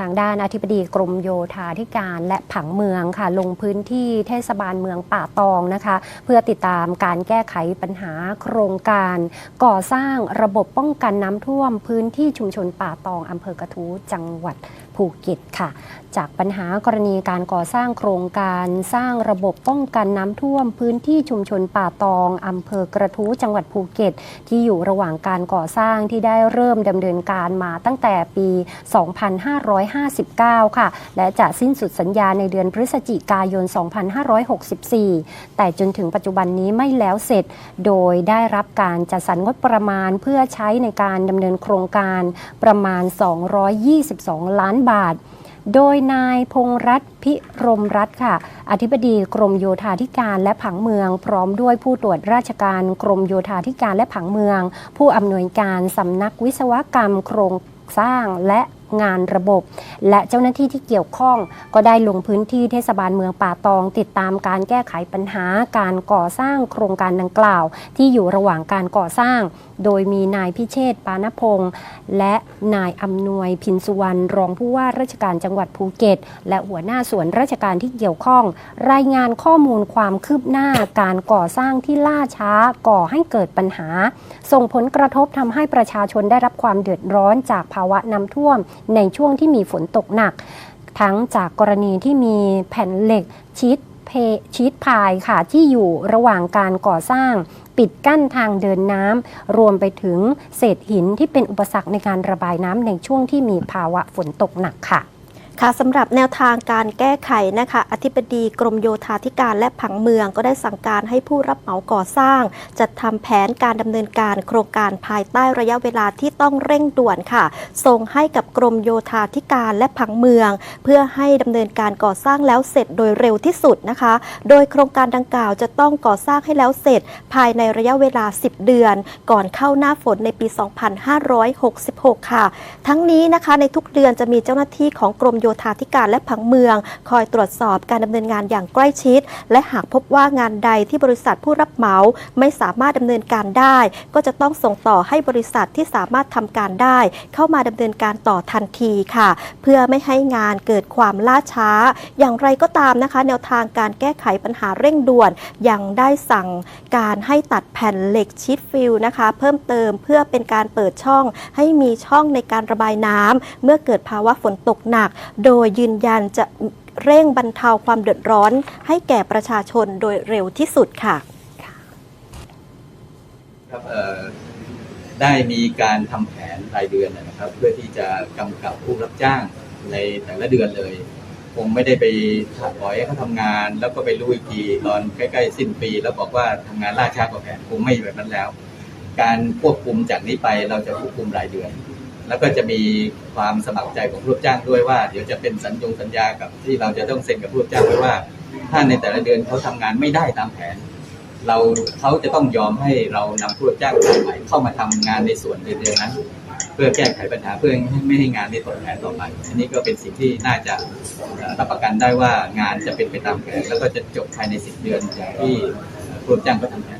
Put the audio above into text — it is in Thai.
ทางด้านอธิบดีกรมโยธาธิการและผังเมืองค่ะ ลงพื้นที่เทศบาลเมืองป่าตองนะคะ เพื่อติดตามการแก้ไขปัญหาโครงการ ก่อสร้างระบบป้องกันน้ำท่วม พื้นที่ชุมชนป่าตองอำเภอกระทู้จังหวัดภูเก็ตค่ะ จากปัญหากรณีการก่อสร้างโครงการสร้างระบบป้องกันน้ำท่วม พื้นที่ชุมชนป่าตองอำเภอกระทู้จังหวัดภูเก็ต ที่อยู่ระหว่างการก่อสร้างที่ได้เริ่มดำเนินการมาตั้งแต่ปี 2550 2559 ค่ะ และจะสิ้นสุดสัญญาในเดือนพฤศจิกายน 2564 แต่จนถึงปัจจุบันนี้ไม่แล้วเสร็จ โดยได้รับการจัดสรรงบประมาณเพื่อใช้ในการดำเนินโครงการประมาณ 222 ล้านบาทโดยนายพงษ์รัตน์พิรมรัตน์ค่ะ อธิบดีกรมโยธาธิการและผังเมือง พร้อมด้วยผู้ตรวจราชการกรมโยธาธิการและผังเมือง ผู้อำนวยการสำนักวิศวกรรมโครงสร้างและ งานระบบ และเจ้าหน้าที่ที่เกี่ยวข้อง ก็ได้ลงพื้นที่เทศบาลเมืองป่าตอง ติดตามการแก้ไขปัญหาการก่อสร้างโครงการดังกล่าว ที่อยู่ระหว่างการก่อสร้าง โดยมีนายพิเชษปานพงษ์และนายอำนวยพินสุวรรณรองผู้ว่าราชการจังหวัดภูเก็ต และหัวหน้าส่วนราชการที่เกี่ยวข้อง รายงานข้อมูลความคืบหน้าการก่อสร้างที่ล่าช้าก่อให้เกิดปัญหา ส่งผลกระทบทำให้ประชาชนได้รับความเดือดร้อนจากภาวะน้ำท่วมในช่วงที่มีฝนตกหนัก ทั้งจากกรณีที่มีแผ่นเหล็กชีตเพชีตพายค่ะที่อยู่ระหว่างการก่อสร้าง ปิดกั้นทางเดินน้ำรวมไปถึงเศษหินที่เป็นอุปสรรคในการระบายน้ำในช่วงที่มีภาวะฝนตกหนักค่ะ ค่ะสำหรับแนวทางการแก้ไขนะคะอธิบดีกรมโยธาธิการและผังเมืองก็ได้สั่งการให้ผู้รับเหมาก่อสร้าง จัดทำแผนการดำเนินการโครงการภายใต้ระยะเวลาที่ต้องเร่งด่วนค่ะ ส่งให้กับกรมโยธาธิการและผังเมือง เพื่อให้ดำเนินการก่อสร้างแล้วเสร็จโดยเร็วที่สุดนะคะ โดยโครงการดังกล่าวจะต้องก่อสร้างให้แล้วเสร็จ ภายในระยะเวลา 10 เดือน ก่อนเข้าหน้าฝนในปี 2566 ค่ะ ทั้งนี้นะคะในทุกเดือนจะมีเจ้าหน้าที่ของกรมโยธาธิการและผังเมือง คอยตรวจสอบการดำเนินงานอย่างใกล้ชิด และหากพบว่างานใดที่บริษัทผู้รับเหมาไม่สามารถดำเนินการได้ ก็จะต้องส่งต่อให้บริษัทที่สามารถทำการได้ เข้ามาดำเนินการต่อทันทีค่ะ เพื่อไม่ให้งานเกิดความล่าช้า อย่างไรก็ตามนะคะ แนวทางการแก้ไขปัญหาเร่งด่วน ยังได้สั่งการให้ตัดแผ่นเหล็กชีตฟิลนะคะ เพิ่มเติมเพื่อเป็นการเปิดช่องให้มีช่องในการระบายน้ำเมื่อเกิดภาวะฝนตกหนักโดยยืนยันจะเร่งบรรเทาความเดือดร้อนให้แก่ประชาชนโดยเร็วที่สุดค่ะครับเอ่อได้มีการทำแผนรายเดือนนะครับ เพื่อที่จะกำกับผู้รับจ้างในแต่ละเดือนเลย คงไม่ได้ไปปล่อยให้เขาทำงาน แล้วก็ไปรู้อีกทีตอนใกล้ๆสิ้นปี แล้วบอกว่าทำงานล่าช้ากว่าแผนคงไม่แบบนั้นแล้ว การควบคุมจากนี้ไปเราจะควบคุมรายเดือน แล้วก็จะมีความสมัครใจของผู้รับจ้างด้วยว่า เดี๋ยวจะเป็นสัญญงสัญญากับที่เราจะต้องเซ็นกับผู้รับจ้างไว้ว่า ถ้าในแต่ละเดือนเขาทำงานไม่ได้ตามแผน เราเขาจะต้องยอมให้เรานำผู้รับจ้างรายใหม่เข้ามาทำงานในส่วนเดือนนั้น เพื่อแก้ไขปัญหาเพื่อไม่ให้งานในตกแผนต่อไป อันนี้ก็เป็นสิ่งที่น่าจะรับประกันได้ว่างานจะเป็นไปตามแผน แล้วก็จะจบภายใน10เดือนอย่างที่ผู้รับจ้างก็ทำแผ